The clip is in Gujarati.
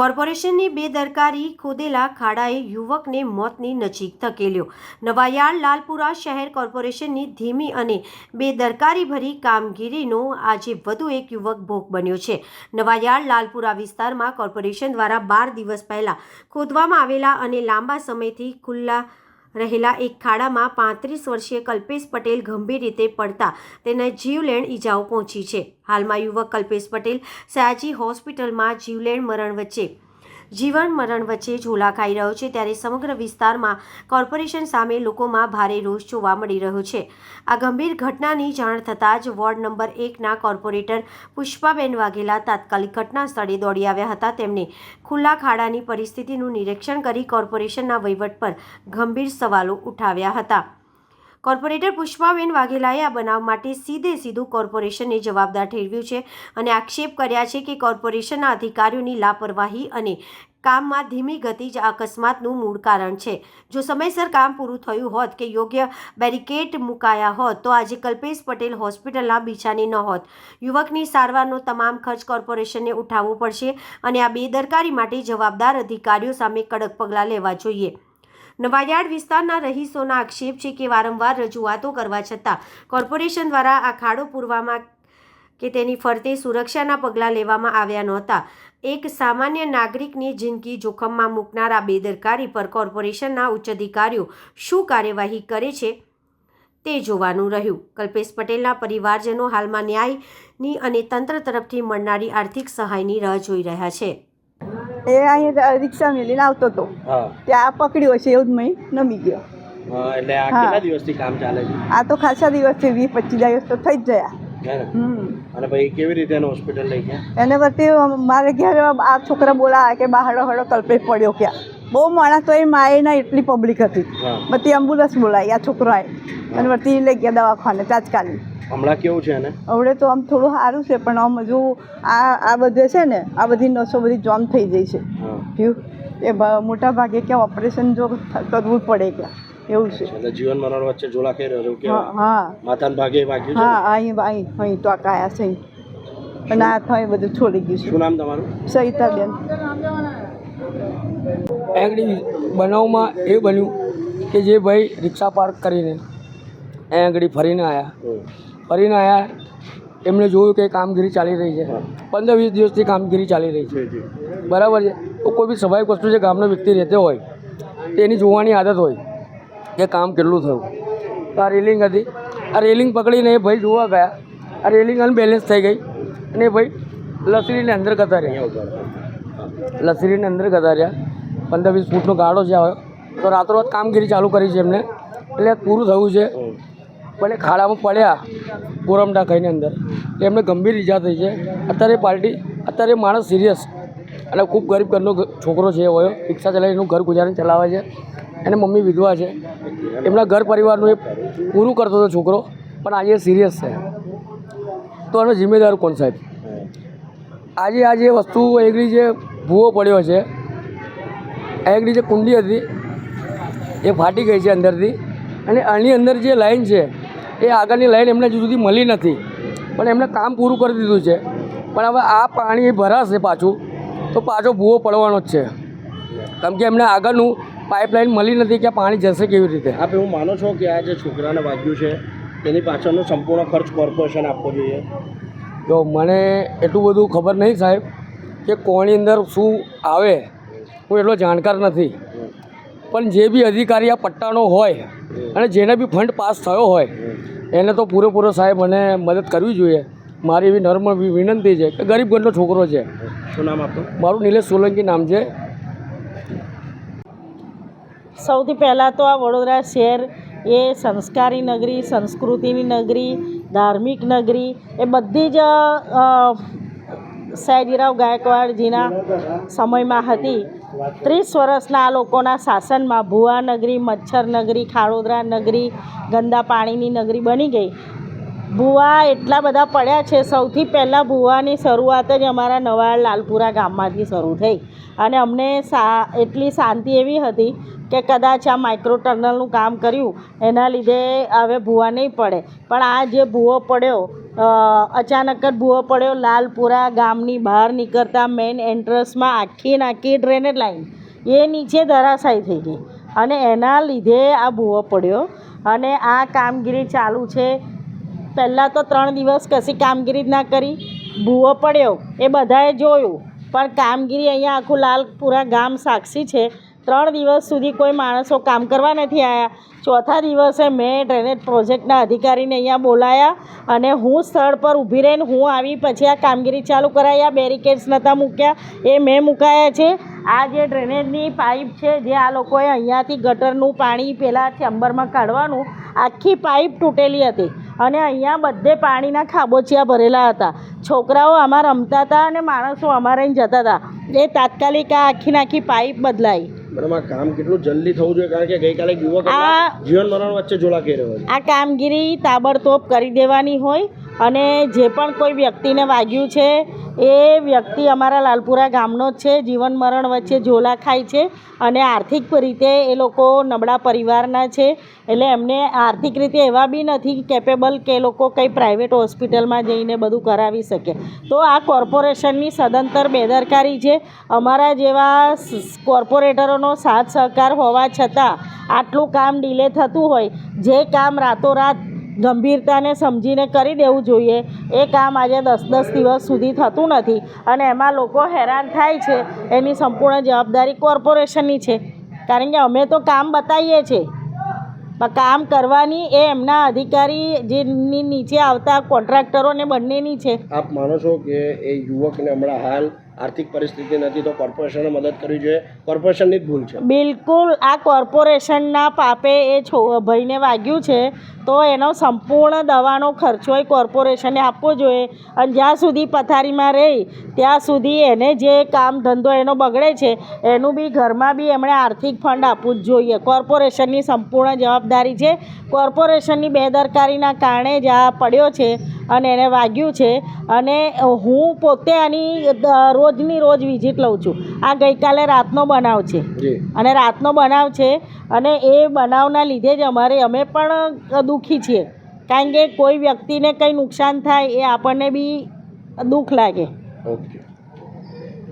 કોર્પોરેશનની બેદરકારી ખોદેલા ખાડાએ યુવકને મોતની નજીક ધકેલ્યો. નવાયાળ લાલપુરા શહેર કોર્પોરેશનની ધીમી અને બેદરકારીભરી કામગીરીનો આજે વધુ એક યુવક ભોગ બન્યો છે. નવાયાળ લાલપુરા વિસ્તારમાં કોર્પોરેશન દ્વારા બાર દિવસ પહેલાં ખોદવામાં આવેલા અને લાંબા સમયથી ખુલ્લા રહેલા એક ખાડામાં પાંત્રીસ વર્ષીય કલ્પેશ પટેલ ગંભીર રીતે પડતા તેને જીવલેણ ઈજાઓ પહોંચી છે. હાલમાં યુવક કલ્પેશ પટેલ સયાજી હોસ્પિટલમાં જીવલેણ મરણ વચ્ચે જીવન મરણ વચ્ચે ઝોલા ખાઈ રહ્યો છે ત્યારે સમગ્ર વિસ્તારમાં કોર્પોરેશન સામે લોકોમાં ભારે રોષ જોવા મળી રહ્યો છે. આ ગંભીર ઘટનાની જાણ થતાં જ વોર્ડ નંબર એકના કોર્પોરેટર પુષ્પાબેન વાઘેલા તાત્કાલિક ઘટના સ્થળે દોડી આવ્યા હતા. તેમણે ખુલ્લા ખાડાની પરિસ્થિતિનું નિરીક્ષણ કરી કોર્પોરેશનના વહીવટ પર ગંભીર સવાલો ઉઠાવ્યા હતા. કોર્પોરેટર પુષ્પાબેન વાઘેલાએ આ બનાવ માટે સીધે સીધું કોર્પોરેશનને જવાબદાર ઠેરવ્યું છે અને આક્ષેપ કર્યા છે કે કોર્પોરેશનના અધિકારીઓની લાપરવાહી અને કામમાં ધીમી ગતિ જ અકસ્માતનું મૂળ કારણ છે. જો સમયસર કામ પૂરું થયું હોત કે યોગ્ય બેરિકેડ મુકાયા હોત, તો આજે કલ્પેશ પટેલ હોસ્પિટલના બીછાની ન હોત યુવકની સારવારનો તમામ ખર્ચ કોર્પોરેશનને ઉઠાવવો પડશે અને આ બેદરકારી માટે જવાબદાર અધિકારીઓ સામે કડક પગલાં લેવા જોઈએ. નવાયાર્ડ વિસ્તારના રહીશોના આક્ષેપ છે કે વારંવાર રજૂઆતો કરવા છતાં કોર્પોરેશન દ્વારા આ ખાડો પૂરવામાં કે તેની ફરતે સુરક્ષાના પગલાં લેવામાં આવ્યા નહોતા. એક સામાન્ય નાગરિકની જિંદગી જોખમમાં મૂકનાર આ બેદરકારી પર કોર્પોરેશનના ઉચ્ચ અધિકારીઓ શું કાર્યવાહી કરે છે તે જોવાનું રહ્યું. કલ્પેશ પટેલના પરિવારજનો હાલમાં ન્યાયની અને તંત્ર તરફથી મળનારી આર્થિક સહાયની રાહ જોઈ રહ્યા છે. એ અહીંયા રિક્ષા મેલીને આવતો હતો. ત્યાં પકડ્યો છે એવું જ મેં નમી ગયો. એટલે આ કેટલા દિવસથી કામ ચાલે છે? આ તો ખાસા દિવસથી વીસ પચીસ દિવસ તો થઈ જ ગયા. હમ. અને પછી કેવી રીતે એને હોસ્પિટલ લઈ ગયા? એને વચ્ચે મારે ઘેર આ છોકરા બોલાવે કે બહાર હળો કલ્પેશ પડ્યો ક્યાં. બહુ માણસ તો એ માએ ના એટલી પબ્લિક હતી. બધી એમ્બ્યુલન્સ બોલાવી આ છોકરાએ. અને વળતી લઈ ગયા દવાખાને તાત્કાલિક. હમણાં કેવું છે ને હવે તો આમ થોડું સારું છે પણ આમ હજુ આ આ બધે છે ને આ બધી નસો બધી જોમ થઈ જાય છે. થયું એ ભ- મોટા ભાગે ક્યાં ઓપરેશન જો કરવું પડે ક્યાં? એવું છે. એટલે જીવન મરણ વચ્ચે ખાઈ રહ્યો કે હા માતાન ભાગે વાગ્યું છે? હા અહીં અહીં અહીં તો આ કાયા છે. અને આ થાય બધું છોડી ગયું શું નામ તમારું? છે સવિતાબેન. એંગડી બનાવમાં એ બન્યું કે જે ભાઈ રિક્ષા પાર્ક કરીને એ આંગળી ફરીને આવ્યા. ફરીને આવ્યા એમણે જોયું કે કામગીરી ચાલી રહી છે. પંદર વીસ દિવસથી કામગીરી ચાલી રહી છે. જી જી. બરાબર છે. તો કોઈ બી સ્વાભાવિક વસ્તુ છે ગામનો વ્યક્તિ રહેતો હોય તેની જોવાની આદત હોય કે કામ કેટલું થયું. તો આ રેલિંગ હતી. આ રેલિંગ પકડીને એ ભાઈ જોવા ગયા. આ રેલિંગ અનબેલેન્સ થઈ ગઈ. અને એ ભાઈ લસરીને અંદર ગતા રહ્યા. લસરીને અંદર ગતા રહ્યા. પંદર વીસ ફૂટનો ગાળો છે હવે. તો રાતોરાત કામગીરી ચાલુ કરી છે એમને. એટલે પૂરું થયું છે. હમ. એ ખાડામાં પડ્યા ગોરમડા ખાઈને અંદર. એમને ગંભીર ઈજા થઈ છે. અત્યારે પાર્ટી, અત્યારે માણસ સિરિયસ અને ખૂબ ગરીબ ઘરનો છોકરો છે એ હોય રિક્ષા એનું ઘર ગુજારણ ચલાવે છે. એને મમ્મી વિધવા છે. એમના ઘર પરિવારનું એ પૂરું કરતો હતો છોકરો, પણ આજે સિરિયસ છે. તો એનો જિમ્મેદાર કોણ સાહેબ? આજે આ જે વસ્તુ એકડી જે ભૂવો પડ્યો છે એકડી જે કુંડી હતી, એ ફાટી ગઈ છે અંદરથી. અને આની અંદર જે લાઈન છે એ આગળની લાઈન એમને હજુ સુધી મળી નથી. પણ એમને કામ પૂરું કરી દીધું છે. પણ હવે આ પાણી ભરાશે પાછું તો પાછો ભૂવો પડવાનો જ છે. કેમ કે એમને આગળનું પાઇપલાઇન મળી નથી કે આ પાણી જશે કેવી રીતે. આપ એવું માનો છો કે આ જે છોકરાને વાગ્યું છે તેની પાછળનો સંપૂર્ણ ખર્ચ કોર્પોરેશન આપવો જોઈએ? તો મને એટલું બધું ખબર નહીં સાહેબ કે કોની અંદર શું આવે હું એટલો જાણકાર નથી. પણ જે બી અધિકારી આ પટ્ટાનો હોય અને જેને બી ફંડ પાસ થયો હોય એને તો પૂરેપૂરો સાહેબ મને મદદ કરવી જોઈએ. મારી એવી નર્મ વિનંતી છે કે ગરીબ ઘરનો છોકરો છે. શું નામ આપનું? મારું નિલેશ સોલંકી નામ છે. સૌથી પહેલાં તો આ વડોદરા શહેર એ સંસ્કારી નગરી સંસ્કૃતિની નગરી ધાર્મિક નગરી એ બધી જ સયાજીરાવ ગાયકવાડજીના સમયમાં હતી. ત્રીસ વર્ષના આ લોકોના શાસનમાં ભુવા નગરી, મચ્છર નગરી, ખાડોદરા નગરી, ગંદા પાણીની નગરી બની ગઈ. ભુવા એટલા બધા પડ્યા છે, સૌથી પહેલાં ભુવાની શરૂઆત જ અમારા નવા લાલપુરા ગામમાંથી શરૂ થઈ. અને અમને સા, એટલી શાંતિ એવી હતી કે કદાચ આ માઇક્રો ટર્નલનું કામ કર્યું, એના લીધે હવે ભૂવા નહીં પડે. પણ આ જે ભૂવો પડ્યો અચાનક જ ભૂવો પડ્યો. લાલપુરા ગામની બહાર નીકળતા મેઇન એન્ટ્રન્સમાં આખી નાખી ડ્રેનેજ લાઈન એ નીચે ધરાશાયી થઈ ગઈ. અને એના લીધે આ ભૂવો પડ્યો. અને આ કામગીરી ચાલુ છે. પહેલાં તો ત્રણ દિવસ કશી કામગીરી જ ના કરી. ભૂવો પડ્યો. એ બધાએ જોયું. પણ કામગીરી અહીંયા આખું લાલપુરા ગામ સાક્ષી છે. ત્રણ દિવસ સુધી કોઈ માણસો કામ કરવા નથી આવ્યા ચોથા દિવસે મેં ડ્રેનેજ પ્રોજેક્ટના અધિકારીને અહીંયા બોલાયા અને હું સ્થળ પર ઊભી રહીને હું આવી પછી આ કામગીરી ચાલુ કરાવી આ બેરિકેડ્સ નહોતા મૂક્યા, એ મેં મુકાયા છે. આ જે ડ્રેનેજની પાઇપ છે, જે આ લોકોએ અહીંયાથી ગટરનું પાણી પહેલાં ચેમ્બરમાં કાઢવાનું, આખી પાઇપ તૂટેલી હતી અને અહીંયા બધે પાણીના ખાબોચિયા ભરેલા હતા. છોકરાઓ આમાં રમતા હતા અને માણસો અમારે જતા હતા. એ તાત્કાલિક આ આખી નાખી પાઇપ બદલાઈ. મેડમ આ કામ કેટલું જલ્દી થવું જોઈએ કારણ કે ગઈકાલે યુવક જીવન મરણ વચ્ચે જોડા રહ્યો છે. આ કામગીરી તાબડતોબ કરી દેવાની હોય અને જે પણ કોઈ વ્યક્તિને વાગ્યું છે, એ વ્યક્તિ અમારા લાલપુરા ગામનો જ છે, જીવન મરણ વચ્ચે ઝોલા ખાય છે અને આર્થિક રીતે એ લોકો નબળા પરિવારના છે. એટલે એમને આર્થિક રીતે એવા બી નથી કેપેબલ કે એ લોકો કંઈ પ્રાઇવેટ હોસ્પિટલમાં જઈને બધું કરાવી શકે. તો આ કોર્પોરેશનની સદંતર બેદરકારી છે. અમારા જેવા કોર્પોરેટરોનો સાથ સહકાર હોવા છતાં આટલું કામ ડીલે થતું હોય, જે કામ રાતોરાત ગંભીરતાને સમજીને કરી દેવું જોઈએ. એ કામ આજે દસ દસ દિવસ સુધી થતું નથી અને એમાં લોકો હેરાન થાય છે. એની સંપૂર્ણ જવાબદારી કોર્પોરેશનની છે. કારણ કે અમે તો કામ બતાવીએ છીએ. પણ કામ કરવાની એ એમના અધિકારી જેની નીચે આવતા કોન્ટ્રાક્ટરોને બંનેની છે. આપ માનો છો કે એ યુવકને હમણાં હાલ આર્થિક પરિસ્થિતિ નથી તો કોર્પોરેશને મદદ કરવી જોઈએ. કોર્પોરેશનની જ ભૂલ છે. બિલકુલ, આ કોર્પોરેશનના પાપે એ છો, ભાઈને વાગ્યું છે, તો એનો સંપૂર્ણ દવાનો ખર્ચો એ કોર્પોરેશને આપવો જોઈએ. અને જ્યાં સુધી પથારીમાં રહી, ત્યાં સુધી એને જે કામ ધંધો એનો બગડે છે, એનું બી ઘરમાં બી એમણે આર્થિક ફંડ આપવું જ જોઈએ. કોર્પોરેશનની સંપૂર્ણ જવાબદારી છે. કોર્પોરેશનની બેદરકારીના કારણે જ આ પડ્યો છે. અને એને વાગ્યું છે અને હું પોતે આની રોજની રોજ વિઝિટ લઉં છું. આ ગઈકાલે રાતનો બનાવ છે. અને રાતનો બનાવ છે અને એ બનાવના લીધે જ અમારે અમે પણ દુઃખી છીએ. કારણ કે કોઈ વ્યક્તિને કંઈ નુકસાન થાય એ આપણને બી દુઃખ લાગે. ઓકે.